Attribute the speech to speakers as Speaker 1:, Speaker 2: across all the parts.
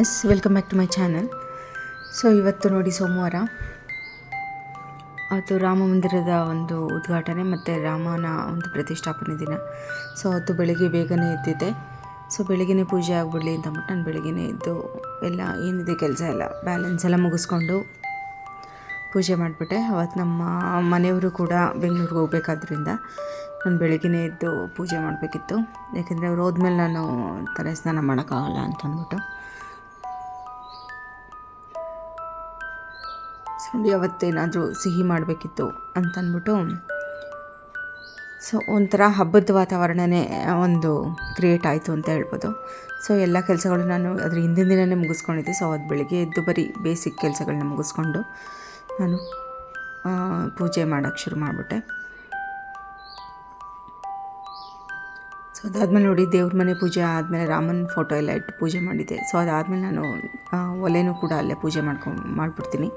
Speaker 1: Guys welcome back to my channel so ಇವತ್ತು ನೋಡಿ ಸೋಮವಾರ. ಅದು ರಾಮ ಮಂದಿರದ ಒಂದು ಉದ್ಘಾಟನೆ ಮತ್ತು ರಾಮನ ಒಂದು ಪ್ರತಿಷ್ಠಾಪನೆ ದಿನ. ಸೊ ಅದು ಬೆಳಿಗ್ಗೆ ಬೇಗನೆ ಎದ್ದಿದ್ದೆ ಸೊ ಬೆಳಿಗ್ಗೆ ಪೂಜೆ ಆಗಿಬಿಡಲಿ ಅಂತ ಅಂದ್ಬಿಟ್ಟು ನಾನು ಬೆಳಿಗ್ಗೆ ಎದ್ದು ಎಲ್ಲ ಏನಿದೆ ಕೆಲಸ ಎಲ್ಲ ಬ್ಯಾಲೆನ್ಸ್ ಎಲ್ಲ ಮುಗಿಸ್ಕೊಂಡು ಪೂಜೆ ಮಾಡಿಬಿಟ್ಟೆ. ಅವತ್ತು ನಮ್ಮ ಮನೆಯವರು ಕೂಡ ಬೆಂಗಳೂರಿಗೆ ಹೋಗ್ಬೇಕಾದ್ರಿಂದ ನಾನು ಬೆಳಗ್ಗೆ ಎದ್ದು ಪೂಜೆ ಮಾಡಬೇಕಿತ್ತು. ಯಾಕೆಂದರೆ ಅವ್ರು ಹೋದ್ಮೇಲೆ ನಾನು ತಲೆ ಸ್ನಾನ ಮಾಡೋಕ್ಕಾಗಲ್ಲ ಅಂತ ಅವತ್ತೇನಾದರೂ ಸಿಹಿ ಮಾಡಬೇಕಿತ್ತು ಅಂತಂದ್ಬಿಟ್ಟು, ಸೊ ಒಂಥರ ಹಬ್ಬದ ವಾತಾವರಣವೇ ಒಂದು ಕ್ರಿಯೇಟ್ ಆಯಿತು ಅಂತ ಹೇಳ್ಬೋದು. ಸೊ ಎಲ್ಲ ಕೆಲಸಗಳು ನಾನು ಅದ್ರ ಹಿಂದಿನ ದಿನವೇ ಮುಗಿಸ್ಕೊಂಡಿದ್ದೆ. ಸೊ ಅದು ಬೆಳಿಗ್ಗೆ ಎದ್ದು ಬರೀ ಬೇಸಿಕ್ ಕೆಲಸಗಳನ್ನ ಮುಗಿಸ್ಕೊಂಡು ನಾನು ಪೂಜೆ ಮಾಡೋಕ್ಕೆ ಶುರು ಮಾಡಿಬಿಟ್ಟೆ. ಸೊ ಅದಾದಮೇಲೆ ನೋಡಿ ದೇವ್ರ ಮನೆ ಪೂಜೆ ಆದಮೇಲೆ ರಾಮನ ಫೋಟೋ ಎಲ್ಲ ಇಟ್ಟು ಪೂಜೆ ಮಾಡಿದ್ದೆ. ಸೊ ಅದಾದಮೇಲೆ ನಾನು ಒಲೆನೂ ಕೂಡ ಅಲ್ಲೇ ಪೂಜೆ ಮಾಡ್ಕೊಂಡು ಮಾಡಿಬಿಡ್ತೀನಿ.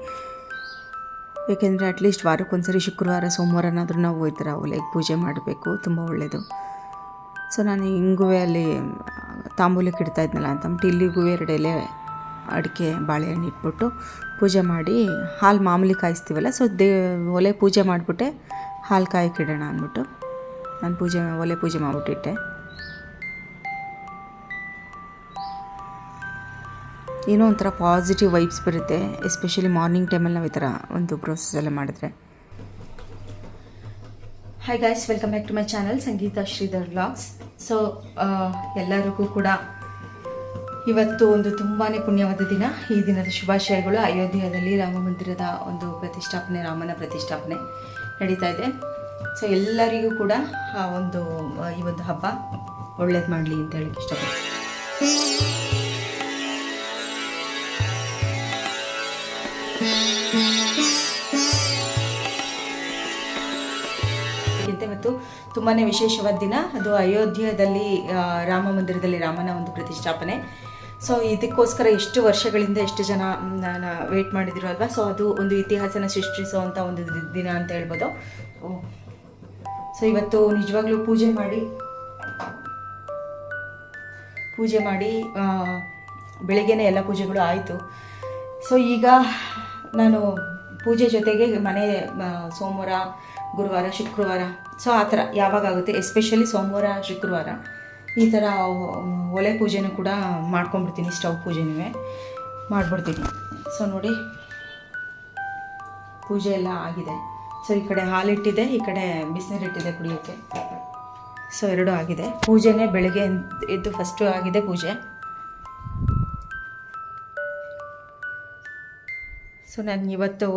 Speaker 1: ಏಕೆಂದರೆ ಅಟ್ಲೀಸ್ಟ್ ವಾರಕ್ಕೊಂದ್ಸರಿ ಶುಕ್ರವಾರ, ಸೋಮವಾರನಾದರೂ ನಾವು ಈ ಥರ ಒಲೆಗೆ ಪೂಜೆ ಮಾಡಬೇಕು. ತುಂಬ ಒಳ್ಳೆಯದು ಸೊ ನಾನು ಹಿಂಗುವೆ ಅಲ್ಲಿ ತಾಂಬೂಲಕ್ಕೆ ಇಡ್ತಾ ಇದ್ನಲ್ಲ ಅಂತಂದ್ಬಿಟ್ಟು ಇಲ್ಲಿಗೂ ಎರಡು ಎಲೆ ಅಡಿಕೆ, ಬಾಳೆಹಣ್ಣು ಇಟ್ಬಿಟ್ಟು ಪೂಜೆ ಮಾಡಿ ಹಾಲು ಮಾಮೂಲಿ ಕಾಯಿಸ್ತೀವಲ್ಲ ಸೊ ದೇ, ಒಲೆ ಪೂಜೆ ಮಾಡಿಬಿಟ್ಟೆ, ಹಾಲು ಕಾಯಕ್ಕೆ ಅಂದ್ಬಿಟ್ಟು. ನಾನು ಪೂಜೆ, ಒಲೆ ಪೂಜೆ ಮಾಡಿಬಿಟ್ಟಿಟ್ಟೆ. ಏನೋ ಒಂಥರ ಪಾಸಿಟಿವ್ ವೈಬ್ಸ್ ಬರುತ್ತೆ ಎಸ್ಪೆಷಲಿ ಮಾರ್ನಿಂಗ್ ಟೈಮಲ್ಲಿ ನಾವು ಈ ಥರ ಒಂದು ಪ್ರೋಸೆಸ್ ಎಲ್ಲ ಮಾಡಿದ್ರೆ. Hi guys welcome back to my channel Sangeetha Sridhar vlogs so ಎಲ್ಲರಿಗೂ ಕೂಡ ಇವತ್ತು ಒಂದು ತುಂಬಾ ಪುಣ್ಯವಾದ ದಿನ. ಈ ದಿನದ ಶುಭಾಶಯಗಳು. ಅಯೋಧ್ಯೆಯಲ್ಲಿ ರಾಮ ಮಂದಿರದ ಒಂದು ಪ್ರತಿಷ್ಠಾಪನೆ, ರಾಮನ ಪ್ರತಿಷ್ಠಾಪನೆ ನಡೀತಾ ಇದೆ. ಸೊ ಎಲ್ಲರಿಗೂ ಕೂಡ ಆ ಒಂದು ಈ ಒಂದು ಹಬ್ಬ ಒಳ್ಳೇದು ಮಾಡಲಿ ಅಂತ ಹೇಳಕ್ಕೆ ಇಷ್ಟಪಡ್ತೀನಿ. ಇದಕ್ಕಿಂತ ಇವತ್ತು ತುಂಬಾ ವಿಶೇಷವಾದ ದಿನ. ಅದು ಅಯೋಧ್ಯೆಯಲ್ಲಿ ರಾಮ ಮಂದಿರದಲ್ಲಿ ರಾಮನ ಒಂದು ಪ್ರತಿಷ್ಠಾಪನೆ. ಸೊ ಇದಕ್ಕೋಸ್ಕರ ಎಷ್ಟು ವರ್ಷಗಳಿಂದ ಎಷ್ಟು ಜನ ನಾನು ವೇಟ್ ಮಾಡಿದ್ರು ಅಲ್ವಾ? ಸೊ ಅದು ಒಂದು ಇತಿಹಾಸನ ಸೃಷ್ಟಿಸುವಂಥ ಒಂದು ದಿನ ಅಂತ ಹೇಳ್ಬೋದು. ಸೊ ಇವತ್ತು ನಿಜವಾಗ್ಲೂ ಪೂಜೆ ಮಾಡಿ ಪೂಜೆ ಮಾಡಿ ಬೆಳಿಗ್ಗೆನೇ ಎಲ್ಲ ಪೂಜೆಗಳು ಆಯಿತು. ಸೊ ಈಗ ನಾನು ಪೂಜೆ ಜೊತೆಗೆ ಮನೆ ಸೋಮವಾರ, ಗುರುವಾರ, ಶುಕ್ರವಾರ ಸೊ ಆ ಥರ ಯಾವಾಗ ಆಗುತ್ತೆ ಎಸ್ಪೆಷಲಿ ಸೋಮವಾರ, ಶುಕ್ರವಾರ, ಈ ಥರ ಒಲೆ ಪೂಜೆನೂ ಕೂಡ ಮಾಡ್ಕೊಂಡ್ಬಿಡ್ತೀನಿ, ಸ್ಟವ್ ಪೂಜೆನೂ ಮಾಡಿಬಿಡ್ತೀನಿ. ಸೊ ನೋಡಿ, ಪೂಜೆ ಎಲ್ಲ ಆಗಿದೆ. ಸೊ ಈ ಕಡೆ ಹಾಲಿಟ್ಟಿದೆ, ಈ ಕಡೆ ಬಿಸಿನೀರಿಟ್ಟಿದೆ ಕುಡಿಯೋಕ್ಕೆ. ಸೊ ಎರಡೂ ಆಗಿದೆ. ಪೂಜೆನೇ ಬೆಳಗ್ಗೆ ಎದ್ದು ಫಸ್ಟು ಆಗಿದೆ ಪೂಜೆ. ಸೊ ನಾನು ಇವತ್ತು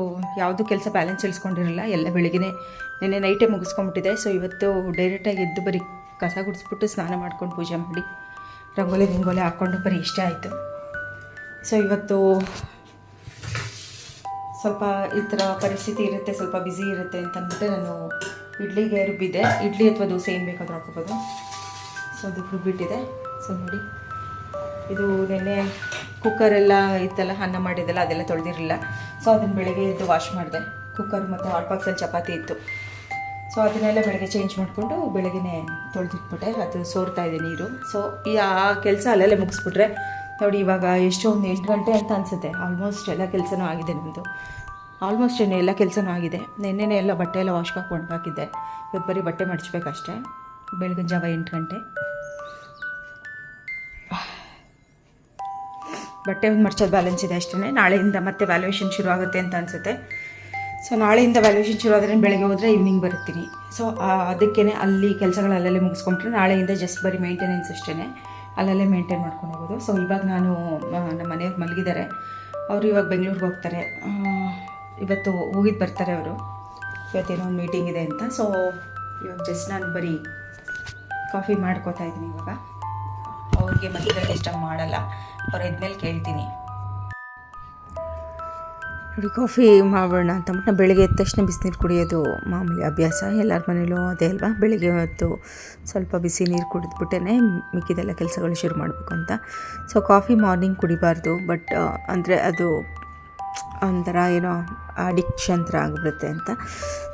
Speaker 1: ಯಾವುದು ಕೆಲಸ ಬ್ಯಾಲೆನ್ಸ್ ಇಳಿಸ್ಕೊಂಡಿರಲ್ಲ, ಎಲ್ಲ ಬೆಳಗ್ಗೆನೇ ನೆನ್ನೆ ನೈಟೇ ಮುಗಿಸ್ಕೊಂಬಿಟ್ಟಿದೆ ಸೊ ಇವತ್ತು ಡೈರೆಕ್ಟಾಗಿ ಎದ್ದು ಬರೀ ಕಸ ಗುಡಿಸ್ಬಿಟ್ಟು ಸ್ನಾನ ಮಾಡ್ಕೊಂಡು ಪೂಜೆ ಮಾಡಿ, ರಂಗೋಲಿ ಗಿಂಗೋಲಿ ಹಾಕ್ಕೊಂಡು ಬರೀ ಇಷ್ಟ ಆಯಿತು. ಸೊ ಇವತ್ತು ಸ್ವಲ್ಪ ಈ ಥರ ಪರಿಸ್ಥಿತಿ ಇರುತ್ತೆ, ಸ್ವಲ್ಪ ಬ್ಯುಸಿ ಇರುತ್ತೆ ಅಂತ ಅಂದ್ಬಿಟ್ಟು ನಾನು ಇಡ್ಲಿಗೆ ರುಬ್ಬಿದ್ದೆ. ಇಡ್ಲಿ ಅಥವಾ ದೋಸೆ ಏನು ಬೇಕಾದರೂ ಹಾಕೋಬೋದು ಸೊ ಅದಕ್ಕೆ ರುಬ್ಬಿಟ್ಟಿದೆ ಸೊ ನೋಡಿ. ಇದು ನೆನ್ನೆ ಕುಕ್ಕರೆಲ್ಲ ಇತ್ತಲ್ಲ, ಅನ್ನ ಮಾಡಿದ್ದೆಲ್ಲ, ಅದೆಲ್ಲ ತೊಳೆದಿರಲಿಲ್ಲ. ಸೊ ಅದನ್ನು ಬೆಳಗ್ಗೆ ಎದ್ದು ವಾಶ್ ಮಾಡಿದೆ. ಕುಕ್ಕರ್ ಮತ್ತು ಹಾಟ್ ಬಾಕ್ಸಲ್ಲಿ ಚಪಾತಿ ಇತ್ತು. ಸೊ ಅದನ್ನೆಲ್ಲ ಬೆಳಗ್ಗೆ ಚೇಂಜ್ ಮಾಡಿಕೊಂಡು ಬೆಳಗ್ಗೆ ತೊಳೆದಿಟ್ಬಿಟ್ಟೆ. ಅದು ಸೋರ್ತಾ ಇದೆ ನೀರು. ಸೊ ಈ ಆ ಕೆಲಸ ಅಲ್ಲೆಲ್ಲ ಮುಗಿಸ್ಬಿಟ್ರೆ ನೋಡಿ ಇವಾಗ ಎಷ್ಟೋ ಒಂದು ಎಂಟು ಗಂಟೆ ಅಂತ ಅನಿಸುತ್ತೆ. ಆಲ್ಮೋಸ್ಟ್ ಎಲ್ಲ ಕೆಲಸನೂ ಆಗಿದೆ ನಮ್ಮದು ಆಲ್ಮೋಸ್ಟ್ ಏನು ಎಲ್ಲ ಕೆಲಸನೂ ಆಗಿದೆ. ನೆನ್ನೆನೇ ಎಲ್ಲ ಬಟ್ಟೆ ಎಲ್ಲ ವಾಶ್ ಹಾಕಿ ಒಣಗಾಕಿದ್ದೆ ಇವತ್ತು ಬರೀ ಬಟ್ಟೆ ಮಡಚಬೇಕಷ್ಟೇ. ಬೆಳಗಿನ ಜಾವ ಎಂಟು ಗಂಟೆ. ಬಟ್ಟೆ ಒಂದು ಮರ್ಚೋದು ಬ್ಯಾಲೆನ್ಸ್ ಇದೆ ಅಷ್ಟೇ ನಾಳೆಯಿಂದ ಮತ್ತೆ ವ್ಯಾಲ್ಯೂಯೇಷನ್ ಶುರು ಆಗುತ್ತೆ ಅಂತ ಅನಿಸುತ್ತೆ. ಸೊ ನಾಳೆಯಿಂದ ವ್ಯಾಲ್ಯೂಯೇಷನ್ ಶುರು ಆದರೆ ಬೆಳಗ್ಗೆ ಹೋದರೆ ಈವ್ನಿಂಗ್ ಬರ್ತೀನಿ. ಸೊ ಅದಕ್ಕೇ ಅಲ್ಲಿ ಕೆಲಸಗಳು ಅಲ್ಲಲ್ಲೇ ಮುಗಿಸ್ಕೊಂಡ್ರೆ ನಾಳೆಯಿಂದ ಜಸ್ಟ್ ಬರೀ ಮೇಂಟೆನೆನ್ಸ್ ಅಷ್ಟೇ ಅಲ್ಲಲ್ಲೇ ಮೇಂಟೈನ್ ಮಾಡ್ಕೊಂಡು ಹೋಗೋದು. ಸೊ ಇವಾಗ ನಾನು ನಮ್ಮ ಮನೆಯವ್ರು ಮಲಗಿದ್ದಾರೆ. ಅವರು ಇವಾಗ ಬೆಂಗಳೂರಿಗೆ ಹೋಗ್ತಾರೆ. ಇವತ್ತು ಹೋಗಿದ್ದು ಬರ್ತಾರೆ ಅವರು. ಇವತ್ತೇನೋ ಒಂದು ಮೀಟಿಂಗ್ ಇದೆ ಅಂತ. ಸೊ ಇವಾಗ ಜಸ್ಟ್ ನಾನು ಬರೀ ಕಾಫಿ ಮಾಡ್ಕೋತಾ ಇದ್ದೀನಿ ಇವಾಗ. ಅವ್ರಿಗೆ ಮಧ್ಯದಲ್ಲಿ ಇಷ್ಟ ಮಾಡಲ್ಲ. ಅವ್ರು ಇದ್ಮೇಲೆ ಕೇಳ್ತೀನಿ. ನೋಡಿ, ಕಾಫಿ ಮಾಡೋಣ ಅಂತ ಅಂದ್ಬಿಟ್ಟು ಬೆಳಗ್ಗೆ ಎದ್ದ ತಕ್ಷಣ ಬಿಸಿನೀರು ಕುಡಿಯೋದು ಮಾಮೂಲಿ ಅಭ್ಯಾಸ. ಎಲ್ಲರ ಮನೇಲೂ ಅದೇ ಅಲ್ವಾ? ಬೆಳಗ್ಗೆ ಹೊತ್ತು ಸ್ವಲ್ಪ ಬಿಸಿ ನೀರು ಕುಡಿದ್ಬಿಟ್ಟೇ ಮಿಕ್ಕಿದೆಲ್ಲ ಕೆಲಸಗಳು ಶುರು ಮಾಡಬೇಕು ಅಂತ. ಸೊ ಕಾಫಿ ಮಾರ್ನಿಂಗ್ ಕುಡಿಬಾರ್ದು, ಬಟ್ ಅಂದರೆ ಅದು ಒಂಥರ ಏನೋ ಅಡಿಕ್ಷನ್ ಥರ ಆಗಿಬಿಡುತ್ತೆ ಅಂತ.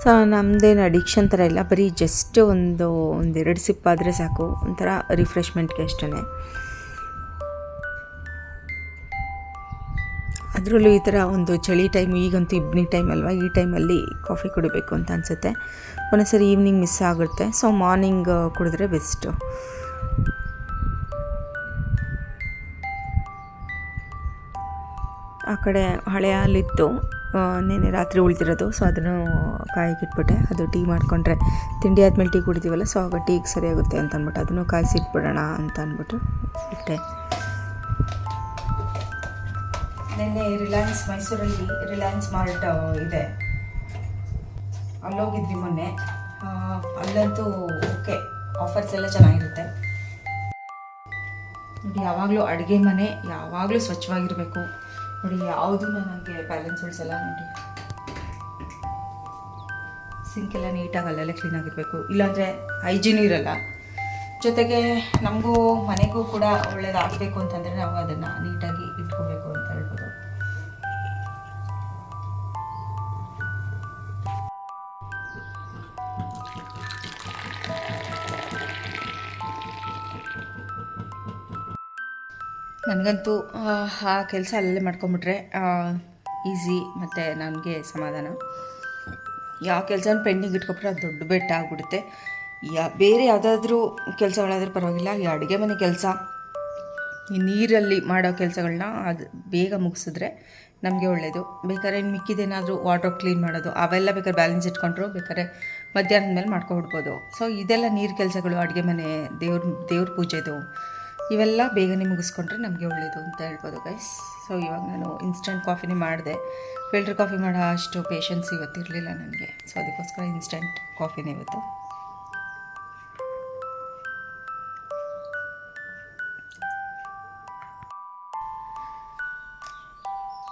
Speaker 1: ಸೊ ನಮ್ಮದೇನು ಅಡಿಕ್ಷನ್ ಥರ ಇಲ್ಲ, ಬರೀ ಜಸ್ಟ್ ಒಂದು ಒಂದೆರಡು ಸಿಪ್ ಆದರೆ ಸಾಕು. ಒಂಥರ ರಿಫ್ರೆಶ್ಮೆಂಟ್ಗೆ ಅಷ್ಟೇ ಅದರಲ್ಲೂ ಈ ಥರ ಒಂದು ಚಳಿ ಟೈಮ್ ಈಗಂತೂ ಇಬ್ನಿ ಟೈಮ್ ಅಲ್ವಾ? ಈ ಟೈಮಲ್ಲಿ ಕಾಫಿ ಕುಡಿಬೇಕು ಅಂತ ಅನಿಸುತ್ತೆ. ಒಂದೊಂದ್ಸರಿ ಈವ್ನಿಂಗ್ ಮಿಸ್ ಆಗುತ್ತೆ. ಸೊ ಮಾರ್ನಿಂಗ್ ಕುಡಿದ್ರೆ ಬೆಸ್ಟು ಆ ಕಡೆ ಹಳೆಯ ಹಾಲಿತ್ತು. ನೆನೆ ರಾತ್ರಿ ಉಳಿದಿರೋದು. ಸೊ ಅದನ್ನು ಕಾಯಿಗಿಟ್ಬಿಟ್ಟೆ ಅದು ಟೀ ಮಾಡಿಕೊಂಡ್ರೆ ತಿಂಡಿ ಆದಮೇಲೆ ಟೀ ಕುಡಿತೀವಲ್ಲ? ಸೊ ಆಗ ಟೀಗೆ ಸರಿಯಾಗುತ್ತೆ ಅಂತ ಅಂದ್ಬಿಟ್ಟು ಅದನ್ನು ಕಾಯಿಸಿಟ್ಬಿಡೋಣ ಅಂತ ಅಂದ್ಬಿಟ್ಟು ಇಟ್ಟೆ. ನಿನ್ನೆ ರಿಲಯನ್ಸ್ ಮೈಸೂರಲ್ಲಿ ರಿಲಯನ್ಸ್ ಮಾರ್ಟ್ ಇದೆ. ಅಲ್ಲೋಗಿದ್ವಿ ಮೊನ್ನೆ. ಅಲ್ಲಂತೂ ಓಕೆ. ಆಫರ್ಸ್ ಎಲ್ಲ ಚೆನ್ನಾಗಿರುತ್ತೆ. ನೋಡಿ, ಯಾವಾಗಲೂ ಅಡುಗೆ ಮನೆ, ಯಾವಾಗಲೂ ಸ್ವಚ್ಛವಾಗಿರಬೇಕು. ನೋಡಿ, ಯಾವುದು ನನಗೆ ಬ್ಯಾಲೆನ್ಸ್ ಉಳಿಸಲ್ಲ ನೋಡಿ. ಸಿಂಕ್ ಎಲ್ಲ ನೀಟಾಗಿ ಅಲ್ಲೆಲ್ಲ ಕ್ಲೀನಾಗಿರಬೇಕು ಇಲ್ಲಾಂದರೆ ಹೈಜೀನ್ ಇರಲ್ಲ. ಜೊತೆಗೆ ನಮಗೂ ಮನೆಗೂ ಕೂಡ ಒಳ್ಳೇದಾಗಬೇಕು ಅಂತಂದರೆ ನಾವು ಅದನ್ನು ನೀಟಾಗಿ ನನಗಂತೂ ಆ, ಕೆಲಸ ಅಲ್ಲೇ ಮಾಡ್ಕೊಂಬಿಟ್ರೆ ಈಸಿ ಮತ್ತು ನನಗೆ ಸಮಾಧಾನ. ಯಾವ ಕೆಲಸ ಪೆಂಡಿಂಗ್ ಇಟ್ಕೊಬಿಟ್ರೆ ಅದು ದೊಡ್ಡ ಬೆಟ್ಟ ಆಗಿಬಿಡುತ್ತೆ. ಯಾ ಬೇರೆ ಯಾವುದಾದ್ರೂ ಕೆಲಸಗಳಾದರೂ ಪರವಾಗಿಲ್ಲ ಈ ಅಡುಗೆ ಮನೆ ಕೆಲಸ ಈ ನೀರಲ್ಲಿ ಮಾಡೋ ಕೆಲಸಗಳನ್ನ ಅದು ಬೇಗ ಮುಗಿಸಿದ್ರೆ ನಮಗೆ ಒಳ್ಳೆಯದು ಬೇಕಾದ್ರೆ ಇನ್ನು ಮಿಕ್ಕಿದೇನಾದರೂ ವಾಟ್ರ್ ಕ್ಲೀನ್ ಮಾಡೋದು ಅವೆಲ್ಲ ಬೇಕಾದ್ರೆ ಬ್ಯಾಲೆನ್ಸ್ ಇಟ್ಕೊಂಡ್ರು ಬೇಕಾದ್ರೆ ಮಧ್ಯಾಹ್ನದ ಮೇಲೆ ಮಾಡ್ಕೊಬಿಡ್ಬೋದು. ಸೊ ಇದೆಲ್ಲ ನೀರು ಕೆಲಸಗಳು ಅಡುಗೆ ಮನೆ ದೇವ್ರ ದೇವ್ರ ಪೂಜೆದು. ಇವೆಲ್ಲ ಬೇಗನೆ ಮುಗಿಸ್ಕೊಂಡ್ರೆ ನಮಗೆ ಒಳ್ಳೆಯದು ಅಂತ ಹೇಳ್ಬೋದು ಗೈಸ್ ಸೊ ಇವಾಗ ನಾನು ಇನ್ಸ್ಟೆಂಟ್ ಕಾಫಿನೇ ಮಾಡಿದೆ. ಫಿಲ್ಟರ್ ಕಾಫಿ ಮಾಡೋ ಅಷ್ಟು ಪೇಷನ್ಸ್ ಇವತ್ತಿರಲಿಲ್ಲ ನನಗೆ. ಸೊ ಅದಕ್ಕೋಸ್ಕರ ಇನ್ಸ್ಟೆಂಟ್ ಕಾಫಿನೇ ಇವತ್ತು.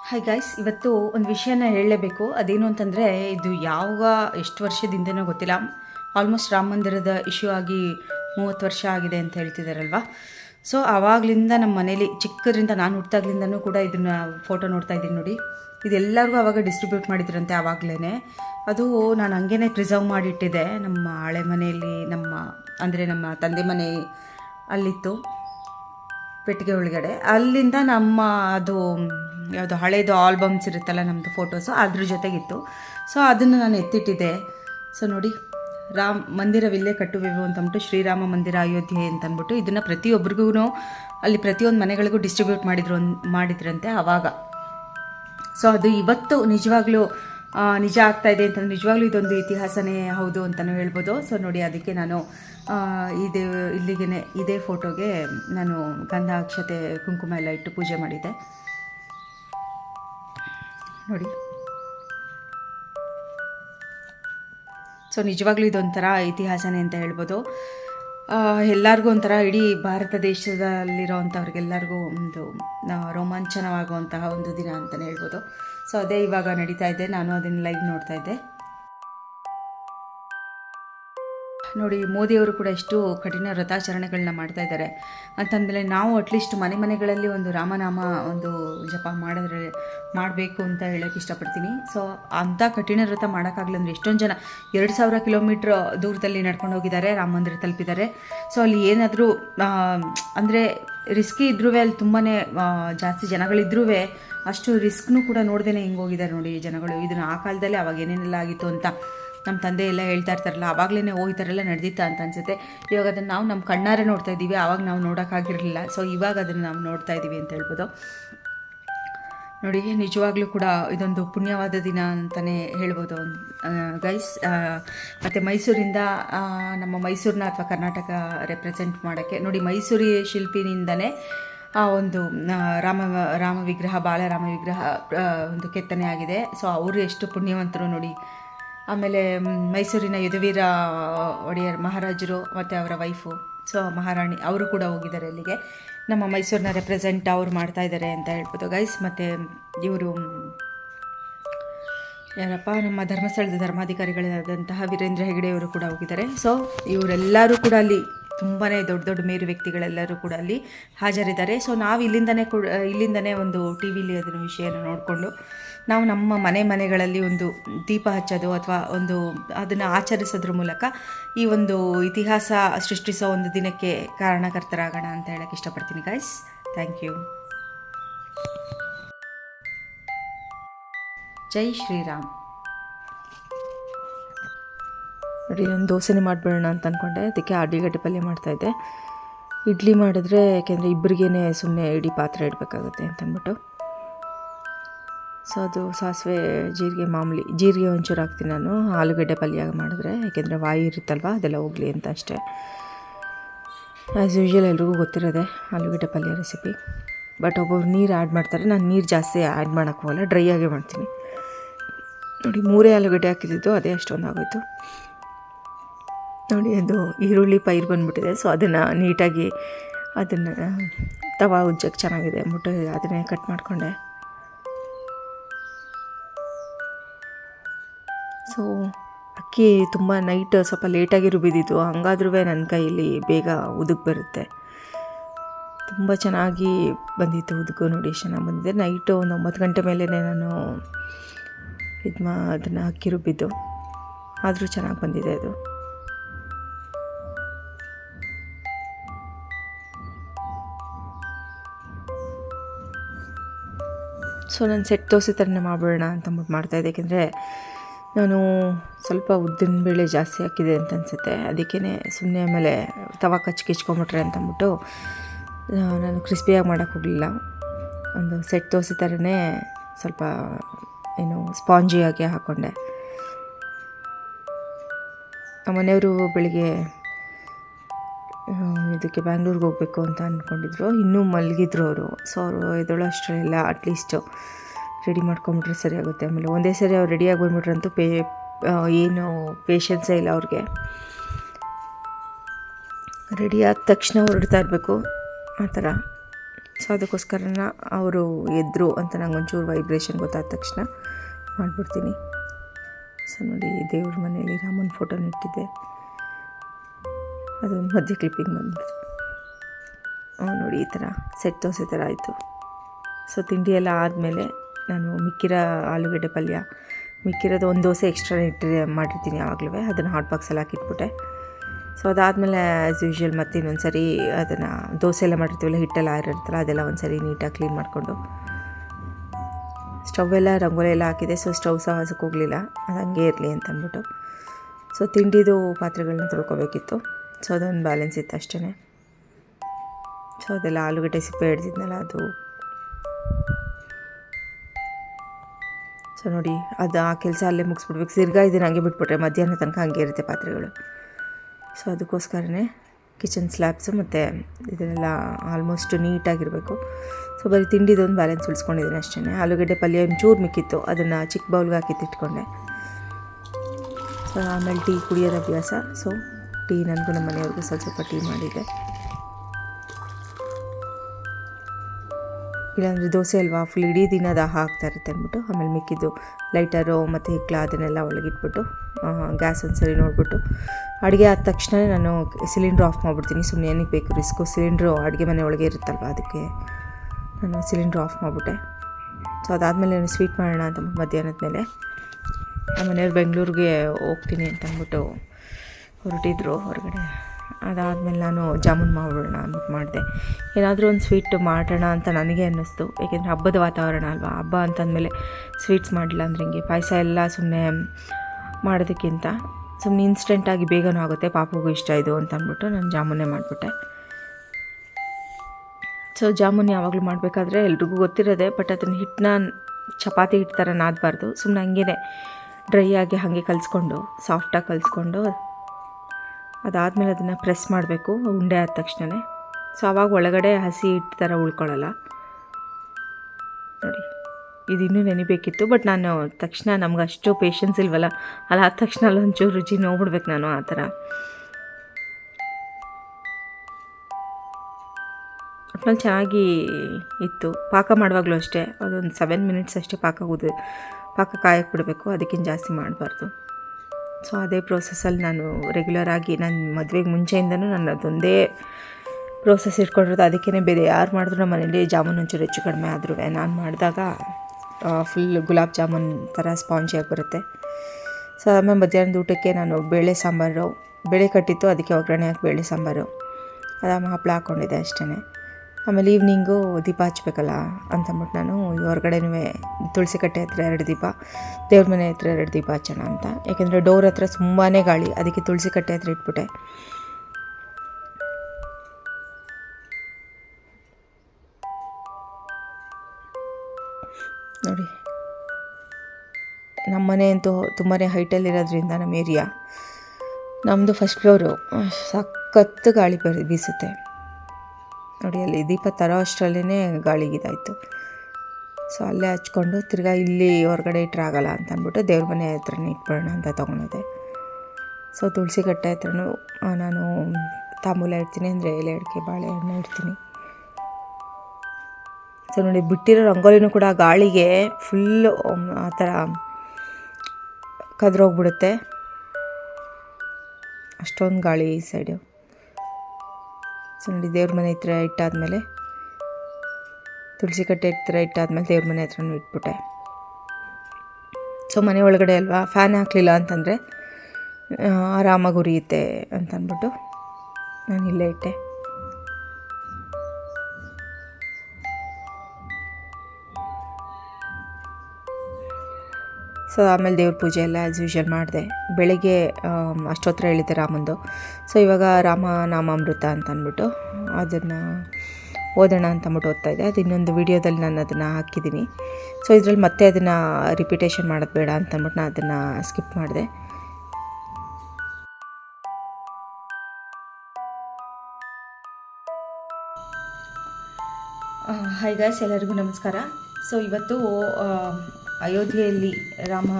Speaker 1: ಹಾಯ್ ಗಾಯ್ಸ್ ಇವತ್ತು ಒಂದು ವಿಷಯನ ಹೇಳಲೇಬೇಕು. ಅದೇನು ಅಂತಂದರೆ, ಇದು ಯಾವಾಗ, ಎಷ್ಟು ವರ್ಷದಿಂದನೋ ಗೊತ್ತಿಲ್ಲ. ಆಲ್ಮೋಸ್ಟ್ ರಾಮ ಮಂದಿರದ ಇಶ್ಯೂ ಆಗಿ ಮೂವತ್ತು ವರ್ಷ ಆಗಿದೆ ಅಂತ ಹೇಳ್ತಿದ್ದಾರಲ್ವ ಸೊ ಆವಾಗಲಿಂದ ನಮ್ಮ ಮನೇಲಿ, ಚಿಕ್ಕದ್ರಿಂದ ನಾನು ಹುಟ್ಟಾಗ್ಲಿಂದನೂ ಕೂಡ ಇದನ್ನ ಫೋಟೋ ನೋಡ್ತಾ ಇದ್ದೀನಿ ನೋಡಿ. ಇದೆಲ್ಲರಿಗೂ ಆವಾಗ ಡಿಸ್ಟ್ರಿಬ್ಯೂಟ್ ಮಾಡಿದ್ರಂತೆ ಆವಾಗಲೇ ಅದು ನಾನು ಹಂಗೇನೆ ಪ್ರಿಸರ್ವ್ ಮಾಡಿಟ್ಟಿದ್ದೆ. ನಮ್ಮ ಹಳೆ ಮನೆಯಲ್ಲಿ ನಮ್ಮ, ಅಂದರೆ ನಮ್ಮ ತಂದೆ ಮನೆ ಅಲ್ಲಿತ್ತು, ಪೆಟ್ಟಿಗೆ ಒಳಗಡೆ. ಅಲ್ಲಿಂದ ನಮ್ಮ ಅದು, ಯಾವುದು ಹಳೇದು ಆಲ್ಬಮ್ಸ್ ಇರುತ್ತಲ್ಲ ನಮ್ಮದು ಫೋಟೋಸು ಅದ್ರ ಜೊತೆಗಿತ್ತು. ಸೊ ಅದನ್ನು ನಾನು ಎತ್ತಿಟ್ಟಿದ್ದೆ. ಸೊ ನೋಡಿ. ರಾಮ್ ಮಂದಿರವಿಲ್ಲೇ ಕಟ್ಟುವೆವು ಅಂತ ಅಂದ್ಬಿಟ್ಟು ಶ್ರೀರಾಮ ಮಂದಿರ ಅಯೋಧ್ಯೆ ಅಂತ ಅಂದ್ಬಿಟ್ಟು ಇದನ್ನು ಪ್ರತಿಯೊಬ್ಬರಿಗೂ ಅಲ್ಲಿ ಪ್ರತಿಯೊಂದು ಮನೆಗಳಿಗೂ ಡಿಸ್ಟ್ರಿಬ್ಯೂಟ್ ಮಾಡಿದ್ರು ಮಾಡಿದ್ರಂತೆ ಆವಾಗ ಸೊ ಅದು ಇವತ್ತು ನಿಜವಾಗ್ಲೂ ನಿಜ ಆಗ್ತಾ ಇದೆ ಅಂತಂದ್ರೆ ನಿಜವಾಗ್ಲೂ ಇದೊಂದು ಇತಿಹಾಸನೇ ಹೌದು ಅಂತಲೂ ಹೇಳ್ಬೋದು. ಸೊ ನೋಡಿ ಅದಕ್ಕೆ ನಾನು ಇದೇ ಇಲ್ಲಿಗೆ ಇದೇ ಫೋಟೋಗೆ ನಾನು ಗಂಧ ಅಕ್ಷತೆ ಕುಂಕುಮ ಎಲ್ಲ ಇಟ್ಟು ಪೂಜೆ ಮಾಡಿದ್ದೆ. ನೋಡಿ. ಸೊ ನಿಜವಾಗ್ಲೂ ಇದೊಂಥರ ಇತಿಹಾಸನೇ ಅಂತ ಹೇಳ್ಬೋದು. ಎಲ್ಲರಿಗೂ ಒಂಥರ ಇಡೀ ಭಾರತ ದೇಶದಲ್ಲಿರೋವಂಥವ್ರಿಗೆಲ್ಲರಿಗೂ ಒಂದು ಆ, ರೋಮಾಂಚನವಾಗುವಂತಹ ಒಂದು ದಿನ ಅಂತಲೇ ಹೇಳ್ಬೋದು. ಸೊ ಅದೇ ಇವಾಗ ನಡೀತಾ ಇದೆ. ನಾನು ಅದನ್ನು ಲೈವ್ ನೋಡ್ತಾ ಇದ್ದೆ. ನೋಡಿ, ಮೋದಿಯವರು ಕೂಡ ಎಷ್ಟು ಕಠಿಣ ವ್ರತಾಚರಣೆಗಳನ್ನ ಮಾಡ್ತಾ ಇದ್ದಾರೆ. ಅಂತಂದಮೇಲೆ ನಾವು ಅಟ್ಲೀಸ್ಟ್ ಮನೆ ಮನೆಗಳಲ್ಲಿ ಒಂದು ರಾಮನಾಮ ಒಂದು ಜಪ ಮಾಡಿದ್ರೆ ಮಾಡಬೇಕು ಅಂತ ಹೇಳೋಕ್ಕೆ ಇಷ್ಟಪಡ್ತೀನಿ. ಸೊ ಅಂಥ ಕಠಿಣ ವ್ರತ ಮಾಡೋಕ್ಕಾಗಲಿ ಅಂದರೆ ಎಷ್ಟೊಂದು ಜನ ಎರಡು ಸಾವಿರ ಕಿಲೋಮೀಟ್ರ್ ದೂರದಲ್ಲಿ ನಡ್ಕೊಂಡು ಹೋಗಿದ್ದಾರೆ, ರಾಮ ಮಂದಿರ ತಲುಪಿದ್ದಾರೆ. ಸೊ ಅಲ್ಲಿ ಏನಾದರೂ ಅಂದರೆ ರಿಸ್ಕಿ ಇದ್ರೂ ಅಲ್ಲಿ ತುಂಬಾ ಜಾಸ್ತಿ ಜನಗಳಿದ್ರೂ ಅಷ್ಟು ರಿಸ್ಕ್ನೂ ಕೂಡ ನೋಡ್ದೇ ಹಿಂಗೆ ಹೋಗಿದ್ದಾರೆ ನೋಡಿ ಜನಗಳು. ಇದನ್ನು ಆ ಕಾಲದಲ್ಲಿ ಅವಾಗ ಏನೇನೆಲ್ಲ ಆಗಿತ್ತು ಅಂತ ನಮ್ಮ ತಂದೆ ಎಲ್ಲ ಹೇಳ್ತಾ ಇರ್ತಾರಲ್ಲ ಆವಾಗಲೇ ಓ, ಈ ಥರ ಎಲ್ಲ ನಡೆದಿತ್ತ ಅಂತ ಅನಿಸುತ್ತೆ. ಇವಾಗ ಅದನ್ನು ನಾವು ನಮ್ಮ ಕಣ್ಣಾರೆ ನೋಡ್ತಾ ಇದ್ದೀವಿ ಆವಾಗ ನಾವು ನೋಡೋಕ್ಕಾಗಿರಲಿಲ್ಲ ಸೊ ಇವಾಗ ಅದನ್ನು ನಾವು ನೋಡ್ತಾ ಇದ್ದೀವಿ ಅಂತ ಹೇಳ್ಬೋದು. ನೋಡಿ, ನಿಜವಾಗ್ಲೂ ಕೂಡ ಇದೊಂದು ಪುಣ್ಯವಾದ ದಿನ ಅಂತಲೇ ಹೇಳ್ಬೋದು. ಗೈಸ್ ಮತ್ತು ಮೈಸೂರಿಂದ ನಮ್ಮ ಮೈಸೂರನ್ನ ಅಥವಾ ಕರ್ನಾಟಕ ರೆಪ್ರೆಸೆಂಟ್ ಮಾಡೋಕ್ಕೆ, ನೋಡಿ, ಮೈಸೂರಿ ಶಿಲ್ಪಿನಿಂದಲೇ ಆ ಒಂದು ರಾಮ ರಾಮ ವಿಗ್ರಹ, ಬಾಲರಾಮ ವಿಗ್ರಹ ಒಂದು ಕೆತ್ತನೆ ಆಗಿದೆ. ಸೊ ಅವರು ಎಷ್ಟು ಪುಣ್ಯವಂತರು ನೋಡಿ. ಆಮೇಲೆ ಮೈಸೂರಿನ ಯದುವೀರ ಒಡೆಯರ್ ಮಹಾರಾಜರು ಮತ್ತು ಅವರ ವೈಫು, ಸೊ ಮಹಾರಾಣಿ ಅವರು ಕೂಡ ಹೋಗಿದ್ದಾರೆ ಅಲ್ಲಿಗೆ. ನಮ್ಮ ಮೈಸೂರನ್ನ ರೆಪ್ರೆಸೆಂಟ್ ಅವ್ರು ಮಾಡ್ತಾ ಇದ್ದಾರೆ ಅಂತ ಹೇಳ್ಬೋದು ಗೈಸ್ ಮತ್ತು ಇವರು ಯಾರಪ್ಪ, ನಮ್ಮ ಧರ್ಮಸ್ಥಳದ ಧರ್ಮಾಧಿಕಾರಿಗಳಾದಂತಹ ವೀರೇಂದ್ರ ಹೆಗಡೆ ಅವರು ಕೂಡ ಹೋಗಿದ್ದಾರೆ. ಸೊ ಇವರೆಲ್ಲರೂ ಕೂಡ ಅಲ್ಲಿ ತುಂಬಾ ದೊಡ್ಡ ದೊಡ್ಡ ಮೇರು ವ್ಯಕ್ತಿಗಳೆಲ್ಲರೂ ಕೂಡ ಅಲ್ಲಿ ಹಾಜರಿದ್ದಾರೆ. ಸೊ ನಾವು ಇಲ್ಲಿಂದನೇ ಕೂಡ ಇಲ್ಲಿಂದನೇ ಒಂದು ಟಿ ವಿಲಿ ಅದರ ವಿಷಯನ ನೋಡಿಕೊಂಡು ನಾವು ನಮ್ಮ ಮನೆ ಮನೆಗಳಲ್ಲಿ ಒಂದು ದೀಪ ಹಚ್ಚೋದು ಅಥವಾ ಒಂದು ಅದನ್ನು ಆಚರಿಸೋದ್ರ ಮೂಲಕ ಈ ಒಂದು ಇತಿಹಾಸ ಸೃಷ್ಟಿಸೋ ಒಂದು ದಿನಕ್ಕೆ ಕಾರಣಕರ್ತರಾಗೋಣ ಅಂತ ಹೇಳೋಕ್ಕೆ ಇಷ್ಟಪಡ್ತೀನಿ ಗೈಸ್ ಥ್ಯಾಂಕ್ ಯು
Speaker 2: ಜೈ ಶ್ರೀರಾಮ್.
Speaker 1: ನೋಡಿ, ನಾನು ದೋಸೆನೇ ಮಾಡಿಬಿಡೋಣ ಅಂತ ಅಂದ್ಕೊಂಡೆ ಅದಕ್ಕೆ ಆಲೂಗಡ್ಡೆ ಪಲ್ಯ ಮಾಡ್ತಾಯಿದ್ದೆ ಇಡ್ಲಿ ಮಾಡಿದ್ರೆ ಯಾಕೆಂದರೆ ಇಬ್ಬರಿಗೇ ಸುಮ್ಮನೆ ಇಡೀ ಪಾತ್ರೆ ಇಡಬೇಕಾಗುತ್ತೆ ಅಂತಂದ್ಬಿಟ್ಟು ಸೊ ಅದು ಸಾಸಿವೆ, ಜೀರಿಗೆ ಮಾಮೂಲಿ, ಜೀರಿಗೆ ಒಂಚೂರು ಹಾಕ್ತೀನಿ ನಾನು. ಆಲೂಗಡ್ಡೆ ಪಲ್ಯ ಮಾಡಿದ್ರೆ, ಯಾಕೆಂದರೆ ವಾಯು ಇರುತ್ತಲ್ವ, ಅದೆಲ್ಲ ಹೋಗಲಿ ಅಂತ ಅಷ್ಟೇ. ಆ್ಯಸ್ ಯೂಶ್ವಲ್ ಎಲ್ರಿಗೂ ಗೊತ್ತಿರೋದೆ ಆಲೂಗಡ್ಡೆ ಪಲ್ಯ ರೆಸಿಪಿ ಬಟ್ ಒಬ್ಬೊಬ್ರು ನೀರು ಆ್ಯಡ್ ಮಾಡ್ತಾರೆ. ನಾನು ನೀರು ಜಾಸ್ತಿ ಆ್ಯಡ್ ಮಾಡೋಕ್ಕೆ ಹೋಗಲ್ಲ ಡ್ರೈ ಆಗೇ ಮಾಡ್ತೀನಿ. ನೋಡಿ, ಮೂರೇ ಆಲೂಗಡ್ಡೆ ಹಾಕಿದ್ದು, ಅದೇ ಅಷ್ಟೊಂದು ಆಗೋಯ್ತು ನೋಡಿ, ಅದು ಈರುಳ್ಳಿ ಪೈರು ಬಂದುಬಿಟ್ಟಿದೆ. ಸೊ ಅದನ್ನು ನೀಟಾಗಿ ಅದನ್ನು ತವಾ ಉಜ್ಜಕ್ಕೆ ಚೆನ್ನಾಗಿದೆ ಅಂದ್ಬಿಟ್ಟು ಅದನ್ನೇ ಕಟ್ ಮಾಡಿಕೊಂಡೆ. ಸೊ ಅಕ್ಕಿ ತುಂಬ ನೈಟ್ ಸ್ವಲ್ಪ ಲೇಟಾಗಿ ರುಬ್ಬಿದ್ದಿತ್ತು. ಹಂಗಾದ್ರೂ ನನ್ನ ಕೈಯಲ್ಲಿ ಬೇಗ ಉದುಕ್ ಬರುತ್ತೆ. ತುಂಬ ಚೆನ್ನಾಗಿ ಬಂದಿತ್ತು ಉದುಕು ನೋಡಿ ಚೆನ್ನಾಗಿ ಬಂದಿದೆ. ನೈಟು ಒಂದು ಒಂಬತ್ತು ಗಂಟೆ ಮೇಲೆ ನಾನು ಇದು ಮಾ ಅದನ್ನು ಅಕ್ಕಿ ರುಬ್ಬಿದ್ದು. ಆದರೂ ಚೆನ್ನಾಗಿ ಬಂದಿದೆ ಅದು. ಸೊ ನಾನು ಸೆಟ್ ದೋಸೆ ಥರನೇ ಮಾಡಿಬಿಡೋಣ ಅಂತ ಅಂದ್ಬಿಟ್ಟು ಮಾಡ್ತಾಯಿದ್ದೆ ಏಕೆಂದರೆ ನಾನು ಸ್ವಲ್ಪ ಉದ್ದಿನ ಬೇಳೆ ಜಾಸ್ತಿ ಹಾಕಿದೆ ಅಂತ ಅನಿಸುತ್ತೆ. ಅದಕ್ಕೇ ಸುಮ್ಮನೆ ಆಮೇಲೆ ತವ ಕಚ್ಚಿ ಕಿಚ್ಕೊಂಬಿಟ್ರೆ ಅಂತ ಅಂದ್ಬಿಟ್ಟು ನಾನು ಕ್ರಿಸ್ಪಿಯಾಗಿ ಮಾಡೋಕ್ಕೆ ಹೋಗಲಿಲ್ಲ. ಒಂದು ಸೆಟ್ ದೋಸೆ ಥರನೇ ಸ್ವಲ್ಪ ಏನು ಸ್ಪಾಂಜಿಯಾಗಿ ಹಾಕ್ಕೊಂಡೆ ಮನೆಯವರು ಬೆಳಿಗ್ಗೆ ಇದಕ್ಕೆ ಬ್ಯಾಂಗ್ಳೂರ್ಗೆ ಹೋಗಬೇಕು ಅಂತ ಅಂದ್ಕೊಂಡಿದ್ರು ಇನ್ನೂ ಮಲಗಿದ್ರು ಅವರು. ಸೊ ಅವರು ಎದ್ದೊಳಷ್ಟರೆಲ್ಲ ಅಟ್ಲೀಸ್ಟು ರೆಡಿ ಮಾಡ್ಕೊಂಬಿಟ್ರೆ ಸರಿ ಆಗುತ್ತೆ. ಆಮೇಲೆ ಒಂದೇ ಸರಿ ಅವ್ರು ರೆಡಿಯಾಗಿ ಬಂದ್ಬಿಟ್ರಂತೂ ಪೇ ಏನು ಪೇಷನ್ಸೇ ಇಲ್ಲ ಅವ್ರಿಗೆ. ರೆಡಿ ಆದ ತಕ್ಷಣ ಹೊರಡ್ತಾ ಇರಬೇಕು. ಆ ಥರ. ಸೊ ಅದಕ್ಕೋಸ್ಕರನ ಅವರು ಎದ್ರು ಅಂತ ನಂಗೆ ಒಂಚೂರು ವೈಬ್ರೇಷನ್ ಗೊತ್ತಾದ ತಕ್ಷಣ ಮಾಡಿಬಿಡ್ತೀನಿ. ಸೊ ನೋಡಿ, ದೇವ್ರ ಮನೆಯಲ್ಲಿ ರಾಮನ ಫೋಟೋನ ಇಟ್ಟಿದ್ದೆ ಅದೊಂದು ಮಧ್ಯೆ ಕ್ಲಿಪ್ಪಿಂಗ್ ಬಂದ್ಬಿಡ್ತು. ನೋಡಿ ಈ ಥರ ಸೆಟ್ ದೋಸೆ ಥರ ಆಯಿತು. ಸೊ ತಿಂಡಿ ಎಲ್ಲ ಆದಮೇಲೆ ನಾನು ಮಿಕ್ಕಿರೋ ಆಲೂಗಡ್ಡೆ ಪಲ್ಯ, ಮಿಕ್ಕಿರೋದು ಒಂದು ದೋಸೆ ಎಕ್ಸ್ಟ್ರಾ ಇಟ್ಟು ಮಾಡಿರ್ತೀನಿ ಯಾವಾಗಲೂ ಅದನ್ನು ಹಾಟ್ ಬಾಕ್ಸಲ್ಲಿ ಹಾಕಿಟ್ಬಿಟ್ಟೆ. ಸೊ ಅದಾದಮೇಲೆ ಆ್ಯಸ್ ಯೂಶ್ವಲ್ ಮತ್ತೆ ಇನ್ನೊಂದು ಸರಿ ಅದನ್ನು ದೋಸೆ ಎಲ್ಲ ಮಾಡಿರ್ತೀವಲ್ಲ, ಹಿಟ್ಟೆಲ್ಲ ಇರುತ್ತಲ್ಲ ಅದೆಲ್ಲ ಒಂದು ಸರಿ ನೀಟಾಗಿ ಕ್ಲೀನ್ ಮಾಡಿಕೊಂಡು. ಸ್ಟವ್ ಎಲ್ಲ, ರಂಗೋಲಿ ಎಲ್ಲ ಹಾಕಿದೆ. ಸೊ ಸ್ಟವ್ ಸಹ ಹಸಕ್ಕೆ ಹೋಗಲಿಲ್ಲ. ಅದು ಹಂಗೆ ಇರಲಿ ಅಂತ ಅಂದ್ಬಿಟ್ಟು ಸೊ ತಿಂಡಿದು ಪಾತ್ರೆಗಳನ್ನ ತೊಳ್ಕೊಬೇಕಿತ್ತು. ಸೊ ಅದೊಂದು ಬ್ಯಾಲೆನ್ಸ್ ಇತ್ತು ಅಷ್ಟೇ ಸೊ ಅದೆಲ್ಲ ಆಲೂಗಡ್ಡೆ ಸಿಪ್ಪೆ ಹಿಡ್ದಿದ್ನಲ್ಲ ಅದು. ಸೊ ನೋಡಿ, ಅದು ಆ ಕೆಲಸ ಅಲ್ಲೇ ಮುಗಿಸ್ಬಿಡ್ಬೇಕು. ಸಿರ್ಗಾ ಇದನ್ನು ಹಂಗೆ ಬಿಟ್ಬಿಟ್ರೆ ಮಧ್ಯಾಹ್ನ ತನಕ ಹಂಗೆ ಇರುತ್ತೆ ಪಾತ್ರೆಗಳು. ಸೊ ಅದಕ್ಕೋಸ್ಕರನೇ ಕಿಚನ್ ಸ್ಲ್ಯಾಬ್ಸು ಮತ್ತು ಇದನ್ನೆಲ್ಲ ಆಲ್ಮೋಸ್ಟ್ ನೀಟಾಗಿರಬೇಕು. ಸೊ ಬರೀ ತಿಂಡಿದೊಂದು ಬ್ಯಾಲೆನ್ಸ್ ಉಳಿಸ್ಕೊಂಡಿದ್ದೀನಿ ಅಷ್ಟೇ ಆಲೂಗಡ್ಡೆ ಪಲ್ಯ ಒಂಚೂರು ಮಿಕ್ಕಿತ್ತು, ಅದನ್ನು ಚಿಕ್ಕ ಬೌಲ್ಗೆ ಹಾಕಿತ್ತಿಟ್ಕೊಂಡೆ ಸೊ ಆಮೇಲೆ ಟೀ ಕುಡಿಯೋದು ಅಭ್ಯಾಸ. ಸೊ ಟೀ ನನಗೂ ನಮ್ಮ ಮನೆಯವ್ರಿಗೂ ಸ್ವಲ್ಪ ಸ್ವಲ್ಪ ಟೀ ಮಾಡಿದ್ದೆ ಇಲ್ಲಾಂದರೆ ದೋಸೆ ಅಲ್ವಾ? ಫುಲ್ ಇಡೀ ದಿನ ದಾಹ ಆಗ್ತಾ ಅಂದ್ಬಿಟ್ಟು, ಆಮೇಲೆ ಮಿಕ್ಕಿದ್ದು ಲೈಟರು ಮತ್ತು ಹಿಕ್ಲ ಅದನ್ನೆಲ್ಲ ಒಳಗಿಟ್ಬಿಟ್ಟು ಗ್ಯಾಸ್ ಒಂದು ಸರಿ ನೋಡಿಬಿಟ್ಟು, ಅಡುಗೆ ಆದ ತಕ್ಷಣ ನಾನು ಸಿಲಿಂಡ್ರ್ ಆಫ್ ಮಾಡಿಬಿಡ್ತೀನಿ. ಸುಮ್ಮನೆ ಏನಕ್ಕೆ ಬೇಕು? ರಿಸ್ಕು ಸಿಲಿಂಡ್ರು ಅಡುಗೆ ಮನೆ ಒಳಗೆ ಇರುತ್ತಲ್ವ ಅದಕ್ಕೆ? ನಾನು ಸಿಲಿಂಡ್ರ್ ಆಫ್ ಮಾಡಿಬಿಟ್ಟೆ. ಸೊ ಅದಾದಮೇಲೆ ನಾನು ಸ್ವೀಟ್ ಮಾಡೋಣ ಅಂತ ಮಧ್ಯಾಹ್ನದ ಮೇಲೆ ನಮ್ಮ ಮನೆಯವ್ರು ಬೆಂಗಳೂರಿಗೆ ಹೋಗ್ತೀನಿ ಅಂತ ಅಂದ್ಬಿಟ್ಟು ಹೊರಟಿದ್ರು ಹೊರಗಡೆ. ಅದಾದಮೇಲೆ ನಾನು ಜಾಮೂನ್ ಮಾಡ್ಬಿಡೋಣ ಅಂತ ಮಾಡಿದೆ. ಏನಾದರೂ ಒಂದು ಸ್ವೀಟ್ ಮಾಡೋಣ ಅಂತ ನನಗೆ ಅನ್ನಿಸ್ತು. ಏಕೆಂದರೆ ಹಬ್ಬದ ವಾತಾವರಣ ಅಲ್ವಾ? ಹಬ್ಬ ಅಂತಂದಮೇಲೆ ಸ್ವೀಟ್ಸ್ ಮಾಡಿಲ್ಲ ಅಂದರೆ ಹಿಂಗೆ? ಪಾಯಸ ಎಲ್ಲ ಸುಮ್ಮನೆ ಮಾಡೋದಕ್ಕಿಂತ ಸುಮ್ಮನೆ ಇನ್ಸ್ಟೆಂಟಾಗಿ ಬೇಗನೂ ಆಗುತ್ತೆ, ಪಾಪಗೂ ಇಷ್ಟ ಇದು ಅಂತ ಅಂದ್ಬಿಟ್ಟು ನಾನು ಜಾಮೂನೇ ಮಾಡಿಬಿಟ್ಟೆ. ಸೊ ಜಾಮೂನ್ ಯಾವಾಗಲೂ ಮಾಡಬೇಕಾದ್ರೆ ಎಲ್ರಿಗೂ ಗೊತ್ತಿರೋದೆ ಬಟ್ ಅದನ್ನು ಹಿಟ್ಟನ್ನ ಚಪಾತಿ ಹಿಟ್ಟು ಥರ ನಾದಬಾರ್ದು. ಸುಮ್ಮನೆ ಹಂಗೇ ಡ್ರೈ ಆಗಿ ಹಾಗೆ ಕಲಿಸ್ಕೊಂಡು ಸಾಫ್ಟಾಗಿ ಕಲಿಸ್ಕೊಂಡು ಅದಾದಮೇಲೆ ಅದನ್ನು ಪ್ರೆಸ್ ಮಾಡಬೇಕು, ಉಂಡೆ ಆದ ತಕ್ಷಣವೇ ಸೊ ಆವಾಗ ಒಳಗಡೆ ಹಸಿ ಹಿಟ್ಟು ಥರ ಉಳ್ಕೊಳ್ಳಲ್ಲ. ನೋಡಿ, ಇದು ಇನ್ನೂ ನೆನಿಬೇಕಿತ್ತು, ಬಟ್ ನಾನು ತಕ್ಷಣ ನಮ್ಗೆ ಅಷ್ಟು ಪೇಷನ್ಸ್ ಇಲ್ವಲ್ಲ, ಅಲ್ಲಿ, ಆದ ತಕ್ಷಣ ಅಲ್ಲೊಂಚೂರು ರುಚಿ ನೋಡ್ಬಿಡ್ಬೇಕು ನಾನು ಆ ಥರ. ಒಟ್ನಲ್ಲಿ ಚೆನ್ನಾಗಿ ಇತ್ತು. ಪಾಕ ಮಾಡುವಾಗಲೂ ಅಷ್ಟೇ, ಅದೊಂದು ಸೆವೆನ್ ಮಿನಿಟ್ಸ್ ಅಷ್ಟೇ ಪಾಕ ಉದು, ಪಾಕ ಕಾಯಕ್ಕೆ ಬಿಡಬೇಕು, ಅದಕ್ಕಿಂತ ಜಾಸ್ತಿ ಮಾಡಬಾರ್ದು. ಸೊ ಅದೇ ಪ್ರೊಸೆಸ್ಸಲ್ಲಿ ನಾನು ರೆಗ್ಯುಲರಾಗಿ ನಾನು ಮದುವೆಗೆ ಮುಂಚೆಯಿಂದನೂ ನಾನು ಅದೊಂದೇ ಪ್ರೋಸೆಸ್ ಇಟ್ಕೊಂಡಿರೋದು. ಅದಕ್ಕೇ ಬೇರೆ ಯಾರು ಮಾಡಿದ್ರು ನಮ್ಮ ಮನೇಲಿ ಜಾಮೂನ್ ಒಂಚೂರು ಹೆಚ್ಚು ಕಡಿಮೆ ಆದ್ರೂ ನಾನು ಮಾಡಿದಾಗ ಫುಲ್ ಗುಲಾಬ್ ಜಾಮೂನ್ ಥರ ಸ್ಪಾಂಜಿಯಾಗಿ ಬರುತ್ತೆ. ಸೊ ಆಮೇಲೆ ಮಧ್ಯಾಹ್ನದ ಊಟಕ್ಕೆ ನಾನು ಬೇಳೆ ಸಾಂಬಾರು, ಬೇಳೆ ಕಟ್ಟಿತ್ತು, ಅದಕ್ಕೆ ಒಗ್ಗರಣೆ ಹಾಕಿ ಬೇಳೆ ಸಾಂಬಾರು. ಅದಾಮ ಹಪ್ಪಳ ಹಾಕ್ಕೊಂಡಿದ್ದೆ ಅಷ್ಟೇ ಆಮೇಲೆ ಈವ್ನಿಂಗು ದೀಪ ಹಚ್ಬೇಕಲ್ಲ ಅಂತಂದ್ಬಿಟ್ಟು ನಾನು ಹೊರಗಡೆನೇ ತುಳಸಿ ಕಟ್ಟೆ ಹತ್ರ ಎರಡು ದೀಪ, ದೇವ್ರ ಮನೆ ಹತ್ರ ಎರಡು ದೀಪ ಹಚ್ಚೋಣ ಅಂತ. ಯಾಕೆಂದರೆ ಡೋರ್ ಹತ್ರ ತುಂಬಾ ಗಾಳಿ, ಅದಕ್ಕೆ ತುಳಸಿ ಕಟ್ಟೆ ಹತ್ರ ಇಟ್ಬಿಟ್ಟೆ. ನೋಡಿ. ನಮ್ಮ ಮನೆ ಅಂತೂ ತುಂಬಾ ಹೈಟಲ್ಲಿರೋದ್ರಿಂದ ನಮ್ಮ ಏರಿಯಾ ನಮ್ಮದು ಫಸ್ಟ್ ಫ್ಲೋರು, ಸಖತ್ತು ಗಾಳಿ ಬರ್ ಬೀಸುತ್ತೆ. ನೋಡಿ, ಅಲ್ಲಿ ದೀಪ ತರೋ ಅಷ್ಟರಲ್ಲೇ ಗಾಳಿಗಿದಾಯಿತು ಸೊ ಅಲ್ಲೇ ಹಚ್ಕೊಂಡು ತಿರ್ಗಾ ಇಲ್ಲಿ ಹೊರಗಡೆ ಇಟ್ಟರಾಗಲ್ಲ ಅಂತ ಅಂದ್ಬಿಟ್ಟು ದೇವ್ರ ಮನೆ ಹತ್ರನೇ ಇಟ್ಬಿಡೋಣ ಅಂತ ತೊಗೊಂಡೋದೆ. ಸೊ ತುಳಸಿ ಕಟ್ಟೆ ಹತ್ರನೂ ನಾನು ತಾಂಬೂಲ ಇಡ್ತೀನಿ, ಅಂದರೆ ಎಲೆ ಅಡಿಕೆ ಬಾಳೆಹಣ್ಣು ಇಡ್ತೀನಿ. ಸೊ ನೋಡಿ, ಬಿಟ್ಟಿರೋ ರಂಗೋಲಿನೂ ಕೂಡ ಗಾಳಿಗೆ ಫುಲ್ಲು ಆ ಥರ ಕದ್ರೋಗ್ಬಿಡುತ್ತೆ. ಅಷ್ಟೊಂದು ಗಾಳಿ ಈ ಸೈಡು ಸೊ ನೋಡಿ ದೇವ್ರ ಮನೆ ಹತ್ರ ಇಟ್ಟಾದಮೇಲೆ, ತುಳಸಿ ಕಟ್ಟೆ ಹತ್ರ ಇಟ್ಟಾದ್ಮೇಲೆ ದೇವ್ರ ಮನೆ ಹತ್ರನೂ ಇಟ್ಬಿಟ್ಟೆ. ಸೊ ಮನೆ ಒಳಗಡೆ ಅಲ್ವಾ ಫ್ಯಾನ್ ಹಾಕಲಿಲ್ಲ ಅಂತಂದರೆ ಆರಾಮಾಗಿ ಉರಿಯುತ್ತೆ ಅಂತ ಅಂದ್ಬಿಟ್ಟು ನಾನು ಇಲ್ಲೇ ಇಟ್ಟೆ. ಸೊ ಆಮೇಲೆ ದೇವ್ರ ಪೂಜೆ ಎಲ್ಲ ಆ್ಯಸ್ ಯೂಶಲ್ ಮಾಡಿದೆ. ಬೆಳಿಗ್ಗೆ ಅಷ್ಟೋತ್ರ ಹೇಳಿದ್ದೆ ರಾಮಂದು. ಸೊ ಇವಾಗ ರಾಮ ನಾಮ ಅಮೃತ ಅಂತ ಅಂದ್ಬಿಟ್ಟು ಅದನ್ನು ಓದೋಣ ಅಂತ ಅಂದ್ಬಿಟ್ಟು ಓದ್ತಾ ಇದ್ದೆ. ಅದು ಇನ್ನೊಂದು ವಿಡಿಯೋದಲ್ಲಿ ನಾನು ಅದನ್ನು ಹಾಕಿದ್ದೀನಿ. ಸೊ ಇದರಲ್ಲಿ ಮತ್ತೆ ಅದನ್ನು ರಿಪಿಟೇಷನ್ ಮಾಡೋದು ಬೇಡ ಅಂತ ಅಂದ್ಬಿಟ್ಟು ನಾನು ಅದನ್ನು ಸ್ಕಿಪ್ ಮಾಡಿದೆ. ಹಾಯ್ ಗಾಯ್ಸ್ ಎಲ್ಲರಿಗೂ ನಮಸ್ಕಾರ. ಸೊ ಇವತ್ತು ಅಯೋಧ್ಯೆಯಲ್ಲಿ ರಾಮ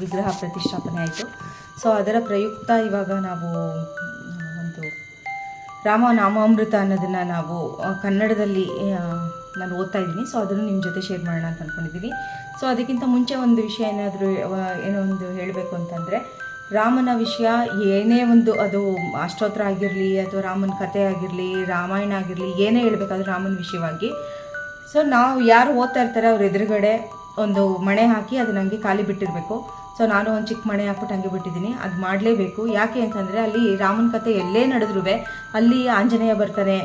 Speaker 1: ವಿಗ್ರಹ ಪ್ರತಿಷ್ಠಾಪನೆ ಆಯಿತು. ಸೊ ಅದರ ಪ್ರಯುಕ್ತ ಇವಾಗ ನಾವು, ಒಂದು ರಾಮ ನಾಮಾಮೃತ ಅನ್ನೋದನ್ನು ನಾವು ಕನ್ನಡದಲ್ಲಿ ನಾನು ಓದ್ತಾ ಇದ್ದೀನಿ. ಸೊ ಅದನ್ನು ನಿಮ್ಮ ಜೊತೆ ಶೇರ್ ಮಾಡೋಣ ಅಂತ ಅಂದ್ಕೊಂಡಿದ್ದೀನಿ ಸೊ ಅದಕ್ಕಿಂತ ಮುಂಚೆ ಒಂದು ವಿಷಯ ಏನಾದರೂ ಏನೋ ಒಂದು ಹೇಳಬೇಕು ಅಂತಂದರೆ, ರಾಮನ ವಿಷಯ ಏನೇ ಒಂದು, ಅದು ಅಷ್ಟೋತ್ರ ಆಗಿರಲಿ, ಅಥವಾ ರಾಮನ ಕಥೆ ಆಗಿರಲಿ, ರಾಮಾಯಣ ಆಗಿರಲಿ, ಏನೇ ಹೇಳಬೇಕಾದ್ರೂ ರಾಮನ ವಿಷಯವಾಗಿ. ಸೊ ನಾವು ಯಾರು ಓದ್ತಾ ಇರ್ತಾರೆ ಅವ್ರ ಎದುರುಗಡೆ ಒಂದು ಮಣೆ ಹಾಕಿ ಅದನ್ನ ನನಗೆ ಖಾಲಿ ಬಿಟ್ಟಿರಬೇಕು. ಸೊ ನಾನು ಒಂದು ಚಿಕ್ಕ ಮಣೆ ಹಾಕ್ಬಿಟ್ಟು ಹಂಗೆ ಬಿಟ್ಟಿದ್ದೀನಿ. ಅದು ಮಾಡಲೇಬೇಕು. ಯಾಕೆ ಅಂತಂದರೆ ಅಲ್ಲಿ ರಾಮನ ಕತೆ ಎಲ್ಲೇ ನಡೆದ್ರೂ ಅಲ್ಲಿ ಆಂಜನೇಯ ಬರ್ತಾನೆ,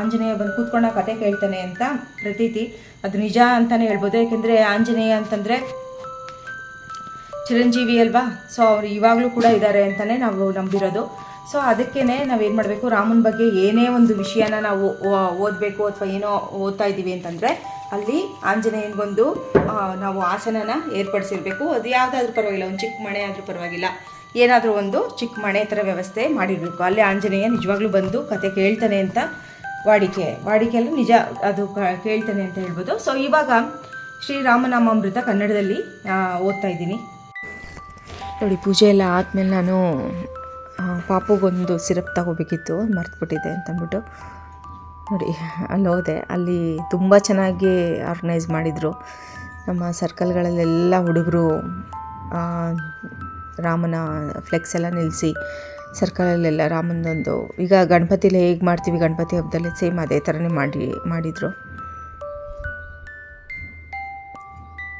Speaker 1: ಆಂಜನೇಯ ಬಂದು ಕೂತ್ಕೊಂಡು ಕತೆ ಕೇಳ್ತಾನೆ ಅಂತ ಪ್ರತೀತಿ. ಅದು ನಿಜ ಅಂತಲೇ ಹೇಳ್ಬೋದು. ಯಾಕೆಂದರೆ ಆಂಜನೇಯ ಅಂತಂದರೆ ಚಿರಂಜೀವಿ ಅಲ್ವಾ? ಸೊ ಅವ್ರು ಇವಾಗಲೂ ಕೂಡ ಇದ್ದಾರೆ ಅಂತಲೇ ನಾವು ನಂಬಿರೋದು. ಸೊ ಅದಕ್ಕೇ ನಾವೇನು ಮಾಡಬೇಕು? ರಾಮನ ಬಗ್ಗೆ ಏನೇ ಒಂದು ವಿಷಯನ ನಾವು ಓದಬೇಕು ಅಥವಾ ಏನೋ ಓದ್ತಾ ಇದ್ದೀವಿ ಅಂತಂದರೆ ಅಲ್ಲಿ ಆಂಜನೇಯನಿಗೊಂದು ನಾವು ಆಸನನ ಏರ್ಪಡಿಸಿರಬೇಕು. ಅದು ಯಾವುದಾದ್ರೂ ಪರವಾಗಿಲ್ಲ, ಒಂದು ಚಿಕ್ಕ ಮಣೆ ಆದರೂ ಪರವಾಗಿಲ್ಲ. ಏನಾದರೂ ಒಂದು ಚಿಕ್ಕ ಮಣೆ ಥರ ವ್ಯವಸ್ಥೆ ಮಾಡಿರಬೇಕು. ಅಲ್ಲಿ ಆಂಜನೇಯ ನಿಜವಾಗ್ಲೂ ಬಂದು ಕತೆ ಕೇಳ್ತಾನೆ ಅಂತ ವಾಡಿಕೆ ವಾಡಿಕೆಯಲ್ಲೂ ನಿಜ ಅದು ಕೇಳ್ತಾನೆ ಅಂತ ಹೇಳ್ಬೋದು. ಸೊ ಇವಾಗ ಶ್ರೀರಾಮನಾಮಾಮೃತ ಕನ್ನಡದಲ್ಲಿ ಓದ್ತಾ ಇದ್ದೀನಿ. ನೋಡಿ, ಪೂಜೆ ಎಲ್ಲ ಆದಮೇಲೆ ನಾನು ಪಾಪುಗೊಂದು ಸಿರಪ್ ತಗೋಬೇಕಿತ್ತು, ಮರ್ತುಬಿಟ್ಟಿದ್ದೆ ಅಂತಂದ್ಬಿಟ್ಟು. ನೋಡಿ, ಅಲ್ಲಿ ಹೋದೆ. ಅಲ್ಲಿ ತುಂಬ ಚೆನ್ನಾಗಿ ಆರ್ಗನೈಸ್ ಮಾಡಿದರು. ನಮ್ಮ ಸರ್ಕಲ್ಗಳಲ್ಲೆಲ್ಲ ಹುಡುಗರು ರಾಮನ ಫ್ಲೆಕ್ಸ್ ಎಲ್ಲ ನಿಲ್ಲಿಸಿ ಸರ್ಕಲಲ್ಲೆಲ್ಲ ರಾಮನದೊಂದು, ಈಗ ಗಣಪತಿಲಿ ಹೇಗೆ ಮಾಡ್ತೀವಿ ಗಣಪತಿ ಹಬ್ಬದಲ್ಲಿ ಸೇಮ್ ಅದೇ ಥರನೇ ಮಾಡಿ, ಮಾಡಿದರು.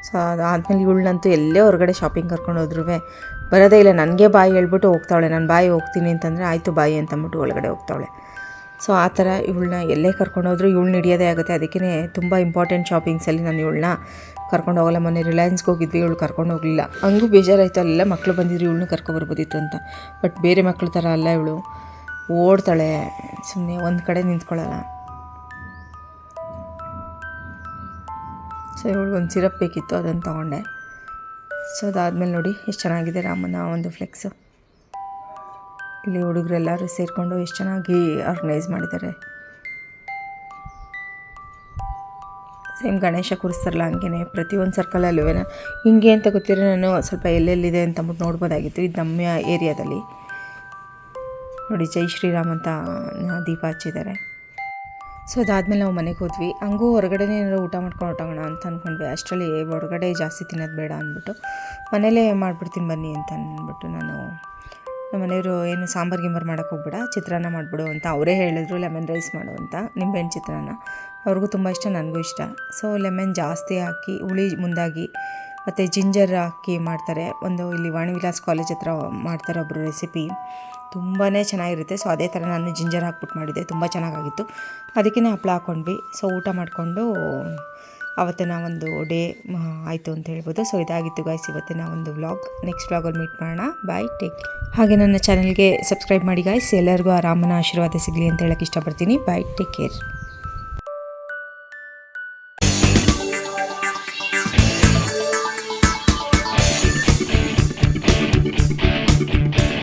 Speaker 1: ಸೊ ಅದಾದಮೇಲೆ ಇವಳನ್ನಂತೂ ಎಲ್ಲೇ ಹೊರಗಡೆ ಶಾಪಿಂಗ್ ಕರ್ಕೊಂಡು ಹೋದ್ರೂ ಬರೋದೇ ಇಲ್ಲ, ನನಗೆ ಬಾಯಿ ಹೇಳ್ಬಿಟ್ಟು ಹೋಗ್ತಾವಳೆ. ನಾನು ಬಾಯಿ ಹೋಗ್ತೀನಿ ಅಂತಂದರೆ, ಆಯಿತು ಬಾಯಿ ಅಂತಂದ್ಬಿಟ್ಟು ಒಳಗಡೆ ಹೋಗ್ತಾವಳೆ. ಸೊ ಆ ಥರ ಇವಳನ್ನ ಎಲ್ಲೇ ಕರ್ಕೊಂಡು ಹೋದ್ರು ಇವಳನ್ನ ಹಿಡಿಯೋದೇ ಆಗುತ್ತೆ. ಅದಕ್ಕೇ ತುಂಬ ಇಂಪಾರ್ಟೆಂಟ್ ಶಾಪಿಂಗ್ಸಲ್ಲಿ ನಾನು ಇವಳನ್ನ ಕರ್ಕೊಂಡು ಹೋಗಲ್ಲ. ಮೊನ್ನೆ ರಿಲಯನ್ಸ್ಗೆ ಹೋಗಿದ್ವಿ, ಇವಳು ಕರ್ಕೊಂಡು ಹೋಗಲಿಲ್ಲ. ಹಂಗೂ ಬೇಜಾರಾಯಿತು. ಅಲ್ಲೆಲ್ಲ ಮಕ್ಕಳು ಬಂದಿದ್ರು, ಇವಳನ್ನ ಕರ್ಕೊಬರ್ಬೋದಿತ್ತು ಅಂತ. ಬಟ್ ಬೇರೆ ಮಕ್ಕಳ ಥರ ಅಲ್ಲ ಇವಳು. ಓಡ್ತಾಳೆ. ಸುಮ್ಮನೆ ಒಂದು ಕಡೆ ನಿಂತ್ಕೊಳ್ಳಲ್ಲ. ಸೊ ಇವಳು ಒಂದು ಸಿರಪ್ ಬೇಕಿತ್ತು, ಅದನ್ನು ತೊಗೊಂಡೆ. ಸೊ ಅದಾದಮೇಲೆ ನೋಡಿ, ಎಷ್ಟು ಚೆನ್ನಾಗಿದೆ ರಾಮನ ಒಂದು ಫ್ಲೆಕ್ಸು ಇಲ್ಲಿ ಹುಡುಗರೆಲ್ಲರೂ ಸೇರಿಕೊಂಡು ಎಷ್ಟು ಚೆನ್ನಾಗಿ ಆರ್ಗನೈಸ್ ಮಾಡಿದ್ದಾರೆ. ಸೇಮ್ ಗಣೇಶ ಕೂರಿಸ್ತಾರಲ್ಲ ಹಂಗೆ ಪ್ರತಿಯೊಂದು ಸರ್ಕಲಲ್ಲೂ ಹಿಂಗೆ ಅಂತ ಗೊತ್ತಿರೋ ನಾನು ಸ್ವಲ್ಪ ಎಲ್ಲೆಲ್ಲಿದೆ ಅಂತ ಅಂದ್ಬಿಟ್ಟು ನೋಡ್ಬೋದಾಗಿತ್ತು. ಇದು ನಮ್ಮ ಏರಿಯಾದಲ್ಲಿ ನೋಡಿ, ಜೈ ಶ್ರೀರಾಮ್ ಅಂತ ದೀಪ ಹಚ್ಚಿದ್ದಾರೆ. ಸೊ ಅದಾದಮೇಲೆ ನಾವು ಮನೆಗೆ ಹೋದ್ವಿ. ಹಂಗೂ ಹೊರಗಡೆ ಏನಾದ್ರು ಊಟ ಮಾಡ್ಕೊಂಡು ಹೊಟ್ಟೋಗೋಣ ಅಂತ ಅಂದ್ಕೊಂಡ್ವಿ ಅಷ್ಟರಲ್ಲಿ ಹೊರಗಡೆ ಜಾಸ್ತಿ ತಿನ್ನೋದು ಬೇಡ ಅಂದ್ಬಿಟ್ಟು, ಮನೇಲೇ ಮಾಡಿಬಿಡ್ತೀನಿ ಬನ್ನಿ ಅಂತ ಅಂದ್ಬಿಟ್ಟು ನಾನು ನಮ್ಮ ಮನೆಯವರು ಏನು ಸಾಂಬಾರು ಗಿಂಬಾರು ಮಾಡೋಕೆ ಹೋಗ್ಬೇಡ, ಚಿತ್ರಾನ್ನ ಮಾಡಿಬಿಡು ಅಂತ ಅವರೇ ಹೇಳಿದ್ರು ಲೆಮನ್ ರೈಸ್ ಮಾಡು ಅಂತ. ನಿಂಬೆಹಣ್ಣು ಚಿತ್ರಾನ್ನ. ಅವ್ರಿಗೂ ತುಂಬ ಇಷ್ಟ, ನನಗೂ ಇಷ್ಟ. ಸೊ ಲೆಮನ್ ಜಾಸ್ತಿ ಹಾಕಿ, ಹುಳಿ ಮುಂದಾಗಿ, ಮತ್ತು ಜಿಂಜರ್ ಹಾಕಿ ಮಾಡ್ತಾರೆ. ಒಂದು ಇಲ್ಲಿ ವಾಣಿ ವಿಲಾಸ್ ಕಾಲೇಜ್ ಹತ್ರ ಮಾಡ್ತಾರೆ ಒಬ್ಬರು ರೆಸಿಪಿ ತುಂಬಾ ಚೆನ್ನಾಗಿರುತ್ತೆ. ಸೊ ಅದೇ ಥರ ನಾನು ಜಿಂಜರ್ ಹಾಕ್ಬಿಟ್ಟು ಮಾಡಿದ್ದೆ. ತುಂಬ ಚೆನ್ನಾಗಾಗಿತ್ತು. ಅದಕ್ಕೆ ಹಪ್ಪಳ ಹಾಕ್ಕೊಂಡ್ವಿ ಸೊ ಊಟ ಮಾಡಿಕೊಂಡು ಅವತ್ತಿನ ಒಂದು ಡೇ ಆಯಿತು ಅಂತ ಹೇಳ್ಬೋದು. ಸೊ ಇದಾಗಿತ್ತು ಗಾಯ್ಸ್ ಇವತ್ತಿನ ಒಂದು ವ್ಲಾಗ್ ನೆಕ್ಸ್ಟ್ ವ್ಲಾಗಲ್ಲಿ ಮೀಟ್ ಮಾಡೋಣ. ಬಾಯ್ ಟೇಕ್ ಹಾಗೆ ನನ್ನ ಚಾನಲ್ಗೆ ಸಬ್ಸ್ಕ್ರೈಬ್ ಮಾಡಿ ಗಾಯ್ಸ್ ಎಲ್ಲರಿಗೂ ಆರಾಮನ ರಾಮನ ಆಶೀರ್ವಾದ ಸಿಗಲಿ ಅಂತ ಹೇಳಕ್ಕೆ ಇಷ್ಟಪಡ್ತೀನಿ. Bye take care